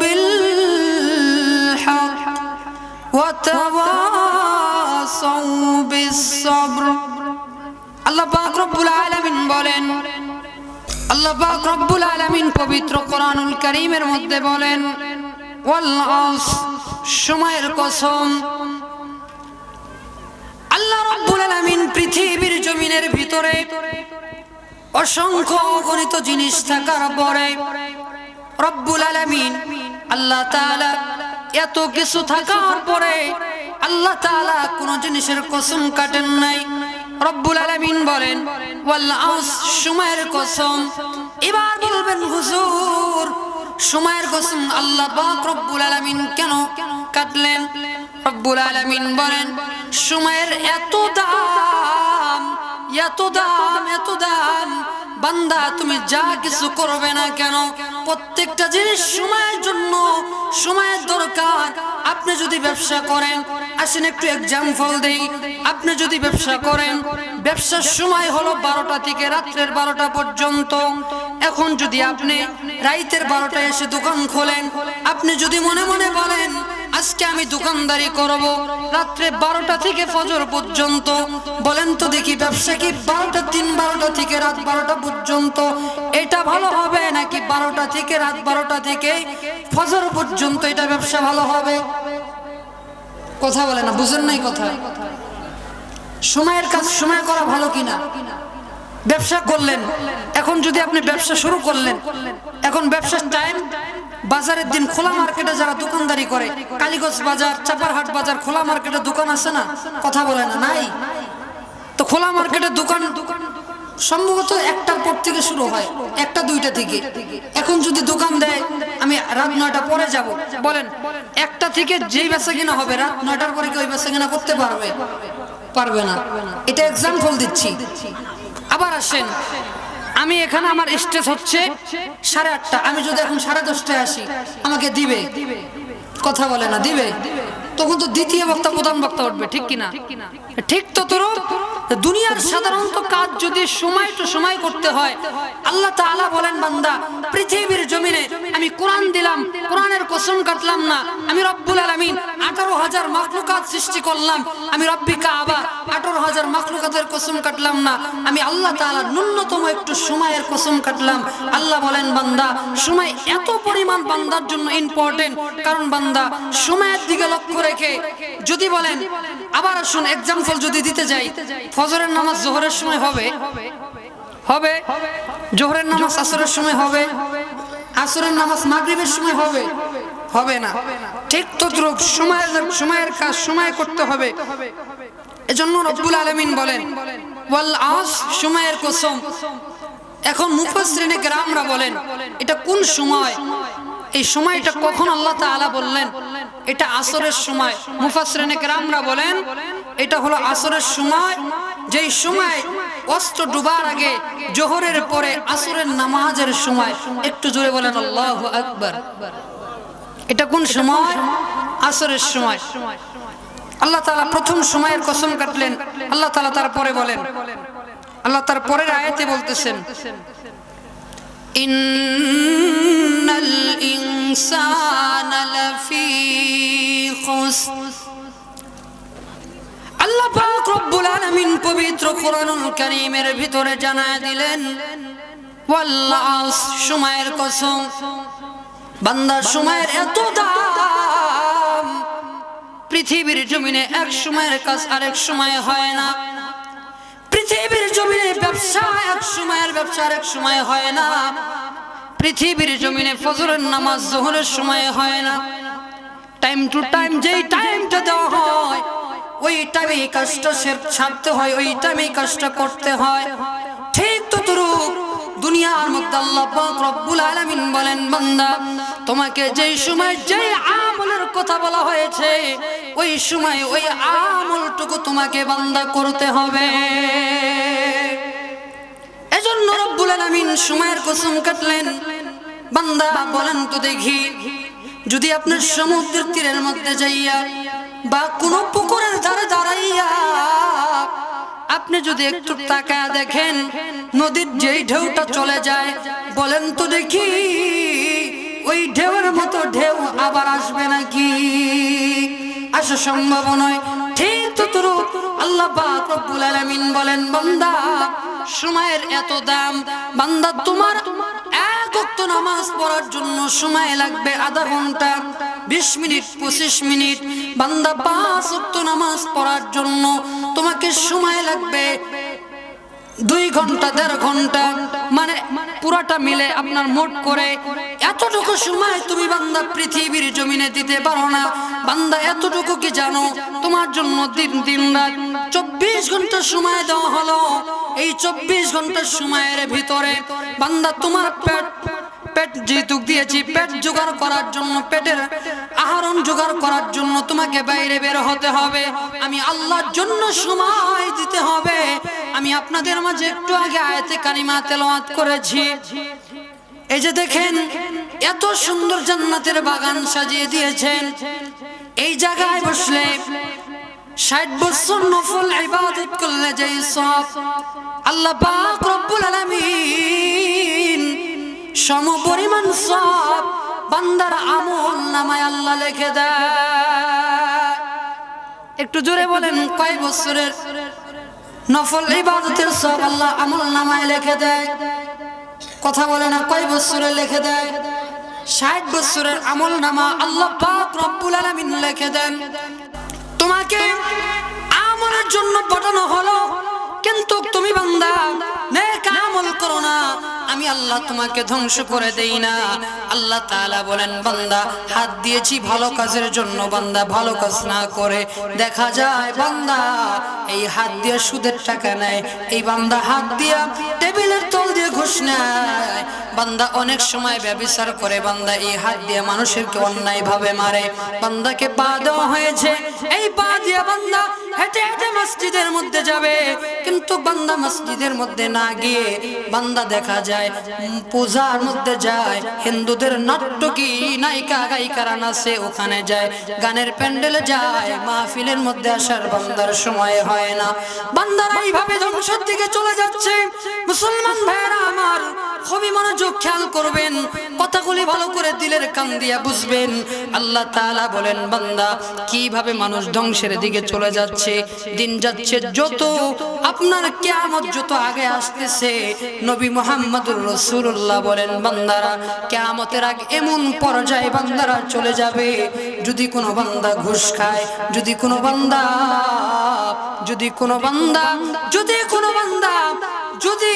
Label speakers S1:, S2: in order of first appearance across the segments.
S1: بالحق وتواصوا بالصبر আল্লাহ পাক রব্বুল আলামিন বলেন আল্লাহ পাক রব্বুল আলামিন পবিত্র কোরআনুল কারীমের মধ্যে বলেন ওয়াল আস সময়ের কসম আল্লাহ রব্বুল আলামিন পৃথিবীর জমিনের ভিতরে অসংখ্য অগণিত জিনিস থাকার পরে রব্বুল আলামিন, আল্লাহ তাআলা এত কিছু থাকার পরে আল্লাহ তাআলা কোন জিনিসের কসম কাটেন নাই। রব্বুল আলামিন বলেন, ওয়াল আস সময়ের কসম। এবার বলবেন, হুজুর, সময়ের কসম আল্লাহ পাক রব্বুল আলামিন কেন কাটলেন? রব্বুল আলামিন বলেন, সময়ের এত দাম এত দাম এত দাম। বান্দা, তুমি যা কিছু করবে না কেন? প্রত্যেকটা জিনিস সময়ের জন্য, সময়ের দরকার। আপনি যদি ব্যবসা করেন, আসেন একটু এক্সাম্পল দেই। আপনি যদি ব্যবসা করেন, ব্যবসার সময় হলো বারোটা থেকে রাত্রের বারোটা পর্যন্ত। এখন যদি আপনি রাইতের বারোটায় এসে দোকান খোলেন, আপনি যদি মনে মনে বলেন আজকে আমি দোকানদারি করব। রাত্রে বারোটা থেকে ফজর পর্যন্ত। বলেন তো দেখি ব্যবসা কি বারোটা তিন, বারোটা থেকে রাত বারোটা পর্যন্ত? এটা ভালো হবে নাকি বারোটা থেকে রাত বারোটা থেকে ফজর পর্যন্ত এটা ব্যবসা ভালো হবে? কথা বলে না, বুঝেন নাই কথা? সময়ের কাজ সময় করা ভালো কিনা? ব্যবসা করলেন। এখন যদি আপনি ব্যবসা শুরু করলেন, এখন ব্যবসার টাইম বাজারের দিন, খোলা মার্কেটে যারা দোকানদারি করে, কালীগঞ্জ বাজার, চাপারহাট বাজার, খোলা মার্কেটে দোকান আছে না? কথা বলে না, নাই? তো খোলা মার্কেটের দোকান সম্ভবত একটার পর থেকে শুরু হয়, একটা, দুইটা থেকে। এখন যদি দোকান দেয়, আমি রাত নয়টা পরে যাব। বলেন, একটা থেকে যেই বেচা কিনা হবে, রাত নয়টার পরে কি ওই বেচা কিনা করতে পারবে? পারবে না। এটা এক্সাম্পল দিচ্ছি। আবার আসেন। আমি এখানে আমার স্টেজ হচ্ছে সাড়ে আটটা। আমি যদি এখন সাড়ে দশটায় আসি, আমাকে দিবে। কথা বলে না, দিবে। তখন তো দ্বিতীয় বক্তা, প্রধান বক্তা উঠবে, ঠিক কিনা? ঠিক তো তোর দুনিয়ার সাধারণত কাজ যদি সময় তো সময় করতে হয়, আল্লাহ তাআলা বলেন, বান্দা, পৃথিবীর জমিনে আমি কোরআন দিলাম, কোরআনের কসম কাটলাম না। আমি রব্বুল আলামিন আঠারো হাজার মাখলুকাত সৃষ্টি করলাম। আমি রব্বি কাবা আঠারো হাজার মাখলুকাতের কসম কাটলাম না। আমি আল্লাহ তাআলা ন্যূনতম একটু সময়ের কসম কাটলাম। আল্লাহ বলেন, বান্দা, সময় এত পরিমাণ বান্দার জন্য ইম্পর্টেন্ট কারণ বান্দা, সময়ের দিকে লক্ষ্য রেখে যদি বলেন, আবার আসুন এক্সাম্পল যদি দিতে যাই, ফজরের নামাজ জোহরের সময় হবে। হবে? জোহরের নামাজ আসরের সময় হবে। আসরের নামাজ মাগরিবের সময় হবে। হবে না। ঠিক তদ্রুপ, সময়ের সময়ের কাজ, সময় করতে হবে। এজন্য রব্বুল আলামিন বলেন ওয়াল আস সময়ের কসম। এখন মুফাসসিরিনে গ্রামরা বলেন এটা কোন সময়? এই সময়টা কখন আল্লাহ তাআলা বললেন? এটা আসরের সময়। মুফাসসিরিনে গ্রামরা বলেন এটা হলো আসরের সময়। যেই সময় অস্ত্র ডুবার আগে জোহরের পরে আসরের নামাজের সময়। একটু জোরে বলেন আল্লাহ আকবর। এটা কোন সময়? আসরের সময়। আল্লাহ তাআলা প্রথম সময়ের কসম কাটলেন। আল্লাহ তাআলা তারপরে বলেন। আল্লাহ তার পরের আয়াতে বলতেছেন আল্লাহ পবিত্র ভিতরে জানায় দিলেন কসম। বান্দার সময়ের এত দাম পৃথিবীর জমিনে এক সময়ের কাজ আরেক সময় হয় না। পৃথিবীর জমিনে ব্যবসা এক সময়ের ব্যবসা আরেক সময় হয় না। পৃথিবীর জমিনে ফজরের নামাজ জোহরের সময় হয় না। টাইম টু টাইম যেই টাইমটা দেওয়া হয়, ওই টাইমে কাজটা সে ছাড়তে হয়, ওই টাইমে কাজটা করতে হয়। দুনিয়ার মধ্যে আল্লাহ পাক রব্বুল আলামিন বলেন, বান্দা, তোমাকে যেই সময় যেই আমলের কথা বলা হয়েছে, ওই সময় ওই আমলটুকু তোমাকে বান্দা করতে হবে। এজন্য রব্বুল আলামিন সময়ের কসম কাটলেন। বান্দা, বলেন তো দেখি, যদি আপনার সমুদ্রের তীরের মধ্যে যাইয়া বা কোনো পুকুরের ধারে দাঁড়াইয়া আপনি যদি একটু তাকা দেখেন নদীর যেই ঢেউটা চলে যায় বলেন তো দেখি ওই ঢেউয়ের মতো ঢেউ আবার আসবে নাকি? আসা সম্ভব নয়। ঠিক ততরু আল্লাহ রব্বুল আলামিন বলেন বান্দা সময়ের এত দাম। বান্দা তোমার এক নামাজ পড়ার জন্য সময় লাগবে আধা ঘণ্টা বিশ মিনিট পঁচিশ মিনিট। বান্দা পাঁচ নামাজ পড়ার জন্য তোমাকে সময় লাগবে দুই ঘণ্টা, দেড় ঘণ্টা মানে পুরাটা মিলে আপনার মোট করে এতটুকু সময় তুমি বান্দা পৃথিবীর জমিনে দিতে পারো না। বান্দা এতটুকু কি জানো? তোমার জন্য দিন দিন রাত চব্বিশ ঘণ্টা সময় দেওয়া হলো। এই চব্বিশ ঘণ্টার সময়ের ভিতরে বান্দা তোমার পেট পেট যেহেতু দিয়েছি, পেট জোগাড় করার জন্য, পেটের আহরণ জোগাড় করার জন্য তোমাকে বাইরে বের হতে হবে। আমি আল্লাহর জন্য সময় দিতে হবে। আমি আপনাদের মাঝে একটু আগে আয়াতে কারিমা তেলাওয়াত করেছি। এই যে দেখেন, এত সুন্দর জান্নাতের বাগান সাজিয়ে দিয়েছেন। এই জায়গায় বসলে ষাট বছর নফল ইবাদত করলে যে সব আল্লাহ পাক রব্বুল আলামিন সম পরিমাণ সব বান্দার আমল নামায় আল্লাহ লিখে দেয়। একটু জোরে বলেন কয় বছরের নফল ইবাদতের সব আল্লাহ আমল নামায় লিখে দেয়? কথা বলে না কয় বছরে লিখে দেয়? ষাট বছরের আমল নামা আল্লাহ পাক রব্বুল আলামিন লিখে দেন। তোমাকে আমলের জন্য পাঠানো হলো কিন্তু তুমি বান্দা নেক আমল করো না। আমি আল্লাহ তোমাকে ধ্বংস করে দেই না। আল্লাহ তাআলা বলেন, বান্দা, হাত দিয়েছি ভালো কাজের জন্য, বান্দা, ভালো কাজ না করে দেখা যায়, বান্দা, এই হাত দিয়ে সুদের টাকা নেয়, এই বান্দা হাত দিয়া টেবিলের তল দিয়ে ঘুষ নেয়। বান্দা অনেক সময় ব্যবচার করে, বান্দা, এই হাত দিয়ে মানুষেরকে অন্যায় ভাবে মারে। বান্দাকে পা দেওয়া হয়েছে, এই পা দিয়ে বান্দা হেঁটে হেঁটে মসজিদের মধ্যে যাবে। কিন্তু বান্দা মসজিদের মধ্যে না গিয়ে বান্দা দেখা যায় পূজার মধ্যে যায়। হিন্দুদের নাট্যকি নায়িকা, গায়িকারা নাচে, ওখানে যায়। গানের প্যান্ডেলে যায়, মাহফিলের মধ্যে আসার বান্দার সময় হয় না। বান্দারা এইভাবে ধ্বংসের দিকে চলে যাচ্ছে। মুসলমান ভাইয়েরা আমার খুবই মনোযোগ খেয়াল করবেন, কথাগুলি ভালো করে দিলের কান দিয়া বুঝবেন। আল্লাহ তাআলা বলেন, বান্দা, কীভাবে মানুষ ধ্বংসের দিকে চলে যাচ্ছে, দিন যাচ্ছে, যত আপনার কিয়ামত যত আগে আসতেছে, নবী মুহাম্মদুর রাসূলুল্লাহ বলেন, বান্দারা, কিয়ামতের আগে এমন পর্যায়ে বান্দারা চলে যাবে, যদি কোনো বান্দা ঘুষ খায়, যদি কোনো বান্দা, যদি কোনো বান্দা, যদি কোনো বান্দা, যদি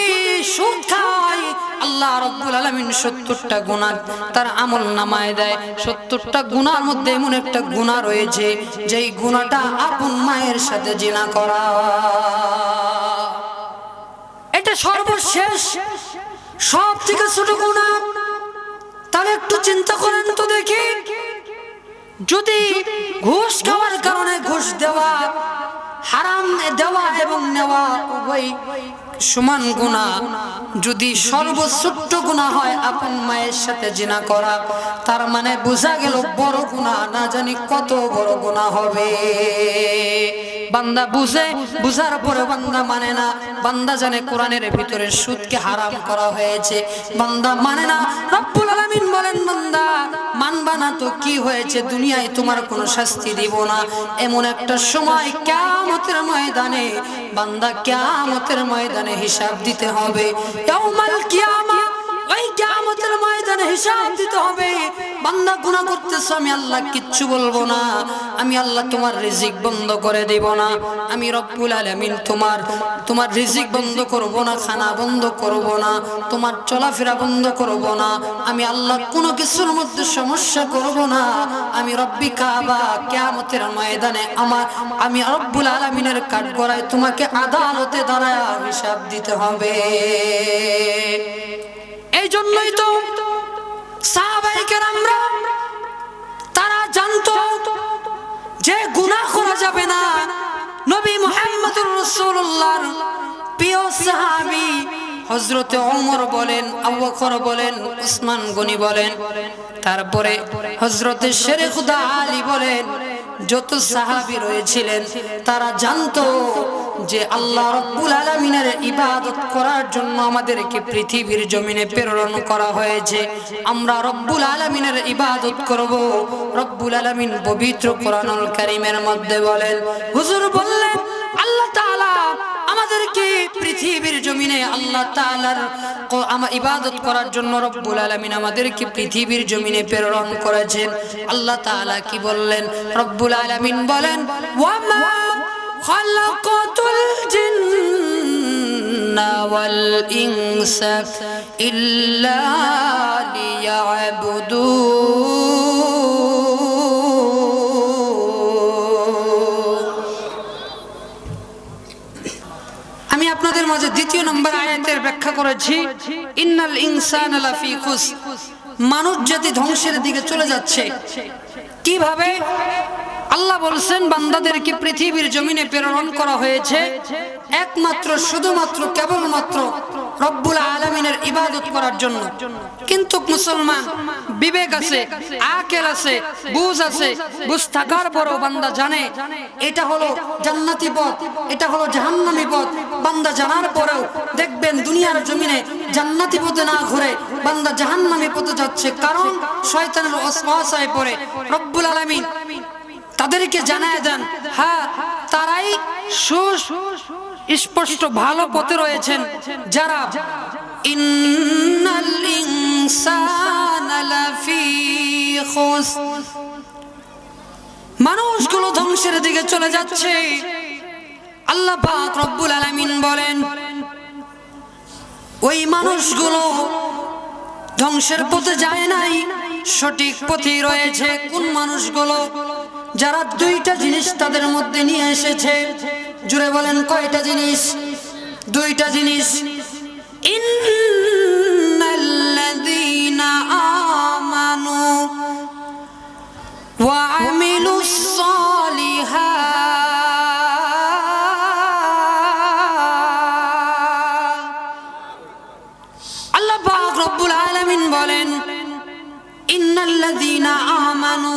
S1: সুদ খায় আল্লাহ রব্বুল আলামিন সত্তরটা গুণা তার আমল নামায় দেয়। সত্তরটা গুণার মধ্যে এমন একটা গুণা রয়েছে, যেই গুণাটা আপন মায়ের সাথে জিনা করা। এটা সর্বশেষ সব থেকে ছোট গুণা তাহলে একটু চিন্তা করেন তো দেখি। যদি ঘুষ খাওয়ার কারণে ঘুষ দেওয়া, হারাম দেওয়া এবং নেওয়া উভয় সমান গুণা। যদি সর্বছোট্ট গুণা হয়, আপন মায়ের সাথে জিনা করা, তার মানে বোঝা গেল বড় গুণা, না জানি কত বড় গুণা হবে। বান্দা বুঝে, বুঝার পরে বান্দা মানে না। বান্দা জানে কোরআনের ভিতরে সুদকে হারাম করা হয়েছে। বান্দা মানে না। রব্বুল আলামিন বলেন, বান্দা, মানবা না তো কি হয়েছে? দুনিয়ায় তোমার কোনো শাস্তি দিব না। এমন একটা সময় কিয়ামতের ময়দানে বান্দা কিয়ামতের ময়দানে হিসাব দিতে হবে। ইয়াউমাল কিয়ামা ওই কিয়ামতের ময়দানে হিসাব দিতে হবে। বান্দা গুনাহ করতেছো, আমি আল্লাহ কিচ্ছু বলব না। আমি আল্লাহ তোমার রিজিক বন্ধ করে দেব না। আমি রব্বুল আলামিন তোমার তোমার রিজিক বন্ধ করব না, খানা বন্ধ করব না, তোমার চলাফেরা বন্ধ করব না। আমি আল্লাহ কোনো কিছুর মধ্যে সমস্যা করব না। আমি রব্বি কাবা, কিয়ামতের ময়দানে আমার, আমি রব্বুল আলামিনের কাঠ গড়ায় তোমাকে আদালতে দাঁড়ায় হিসাব দিতে হবে। জন্যই তো আমরা তারা জানতো যে গুনাহ করা যাবে না। নবী মুহাম্মদুর প্রিয় সাহাবী হযরতে ওমর বলেন, আবু বকর বলেন, উসমান গনি বলেন, তারপরে হজরতে শেরে খুদা আলী বলেন যত সাহাবি রয়েছিলেন, তারা জানতো যে আল্লাহ রব্বুল আলমিনের ইবাদত করার জন্য আমাদেরকে পৃথিবীর জমিনে প্রেরণ করা হয়েছে। আমরা রব্বুল আলমিনের ইবাদত করব। রব্বুল আলমিন পবিত্র কোরআনুল কারিমের মধ্যে বলেন, হুজুর বললেন, আল্লাহ তাআলা আমাদেরকে পৃথিবীর জমিনে আল্লাহ তালার আমার ইবাদত করার জন্য রব্বুল আলামিন আমাদেরকে পৃথিবীর জমিনে প্রেরণ করেছেন। আল্লাহ তাআলা কি বললেন? রব্বুল আলামিন বলেন, ওয়ামা খালাকাতুল জিন্না মাঝে দ্বিতীয় নম্বর আয়াতের ব্যাখ্যা করেছি, ইন্নাল ইনসান মানুষ জাতি ধ্বংসের দিকে চলে যাচ্ছে, কীভাবে? আল্লাহ বলছেন, বান্দাদেরকে পৃথিবীর জমিনে প্রেরণ করা হয়েছে একমাত্র, শুধুমাত্র, কেবলমাত্র রব্বুল আলমিনের ইবাদত করার জন্য। কিন্তু মুসলমান বিবেক আছে, আকেল আছে, বুঝ আছে, বুঝ থাকার পরও বান্দা জানে, এটা হলো জান্নাতি পথ, এটা হলো জাহান্নামী পথ। বান্দা জানার পরেও দেখবেন দুনিয়ার জমিনে জান্নাতি পথে না ঘুরে বান্দা জাহান্নামি পথে যাচ্ছে। কারণ শয়তানের অসহায় পড়ে, রব্বুল আলামিন তাদেরকে জানায় দেন হ্যাঁ তারাই সু স্পষ্ট ভালো পথে রয়েছেন যারা ইন্নাল মানুষগুলো ধ্বংসের দিকে চলে যাচ্ছে। আল্লাহ রব্বুল আলামিন বলেন, ওই মানুষগুলো ধ্বংসের পথে যায় নাই, সঠিক পথেই রয়েছে। কোন মানুষগুলো? যারা দুইটা জিনিস তাদের মধ্যে নিয়ে এসেছে জুড়ে বলেন কয়টা জিনিস? দুইটা জিনিস। আমানু ওয়া আল্লাহ পাক রব্বুল আলামিন বলেন, ইন্নাল্লাযীনা আমানু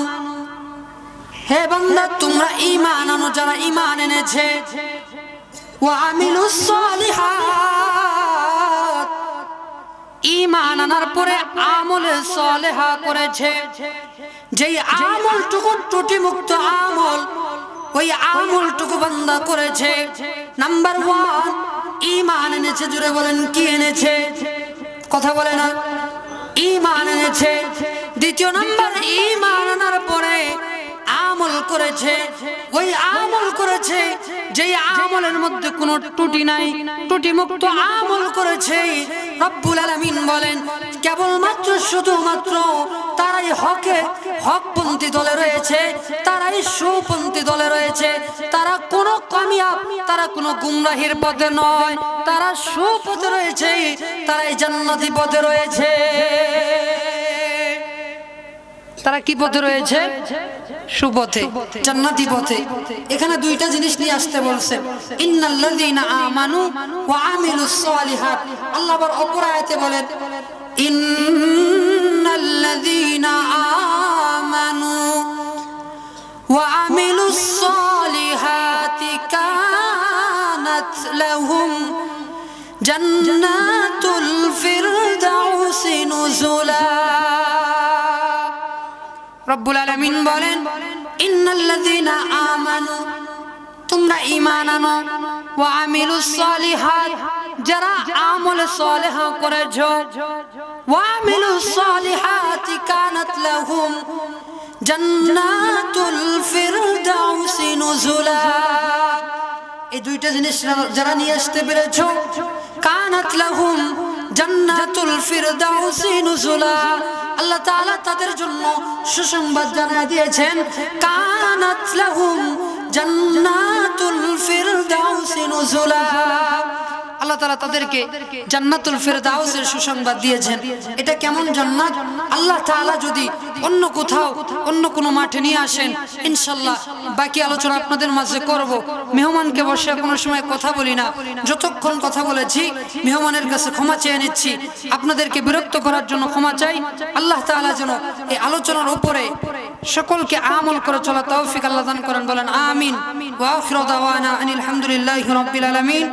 S1: হে বান্দা, তোমরা ঈমান আনো, যারা ঈমান এনেছে। ওয়া আমিলুস সালিহাত। ঈমান আনার পরে আমলে সালেহা করেছে। যেই আমলটুকু ত্রুটি মুক্ত আমল, ওই আমলটুকু বান্দা করেছে। নাম্বার ওয়ান, ঈমান এনেছে জুড়ে বলেন, কি এনেছে? কথা বলে না। ঈমান এনেছে। দ্বিতীয় নাম্বার, ঈমান আনার পরে আমল করেছে, ওই আমল করেছে যে আমলের মধ্যে কোনো ত্রুটি নাই ত্রুটি মুক্ত আমল করেছে। রব্বুল আলামিন বলেন, কেবলমাত্র শুধুমাত্র তারাই হকে, হকপন্থী দলে রয়েছে, তারাই সুপন্থী দলে রয়েছে। তারা কোনো কামিয়াব, তারা কোনো গুমরাহির পথে নয়, তারা সুপথে রয়েছে, তারাই জান্নাতি পথে রয়েছে। তারা কি পথে রয়েছে? সুপথে। জান্নাতি পথে। এখানে দুইটা জিনিস নিয়ে আসতে বলছে। ইন্নাল্লাযীনা আমানু ওয়া আমিলুস সালিহাত। আল্লাহ আবার অপর আয়াতে বলেন ইন্নাল্লাযীনা আমানু ওয়া আমিলুস সালিহাতি কানাত লাহুম জান্নাতুল ফিরদাউসি নুজুলা। রব্বুল আলামিন বলেন, ইন্নাল্লাযীনা আমানু, তোমরা ঈমান আনো ওয়া আমিলুস সালিহাত, যারা আমল সালেহ করেছ। ওয়া আমিলুস সালিহাতি কানাত লাহুম জান্নাতুল ফিরদাউসি নুজুলা। এই দুইটা জিনিস যারা নিয়ে আসতে পেরেছ, কানাত লাহুম জান্নাতুল ফিরদাউসি নুজুলা। আল্লাহ তাআলা তাদের জন্য সুসংবাদ জানায় দিয়েছেন কানাত লাহুম জান্নাতুল ফিরদাউসি নুজুলা। আল্লাহ তালা তাদেরকে জান্নাতুল ফেরদাউসের সুসংবাদ দিয়েছেন। এটা কেমন জান্নাত? আল্লাহ তাআলা যদি অন্য কোথাও, অন্য কোনো মাঠে নিয়ে আসেন ইনশাল্লাহ বাকি আলোচনা আপনাদের মাঝে করব। মেহমানকে বসে কোনো সময় কথা বলি না। যতক্ষণ কথা বলেছি, মেহমানের কাছে ক্ষমা চেয়ে নিচ্ছি। আপনাদেরকে বিরক্ত করার জন্য ক্ষমা চাই। আল্লাহ তাআলা যেন এই আলোচনার উপরে সকলকে আমল করে চলা তৌফিক আল্লাহ দান করেন। বলেন, আমিন। আখিরু দাওয়ানা আনিল রাব্বিল আলামিন।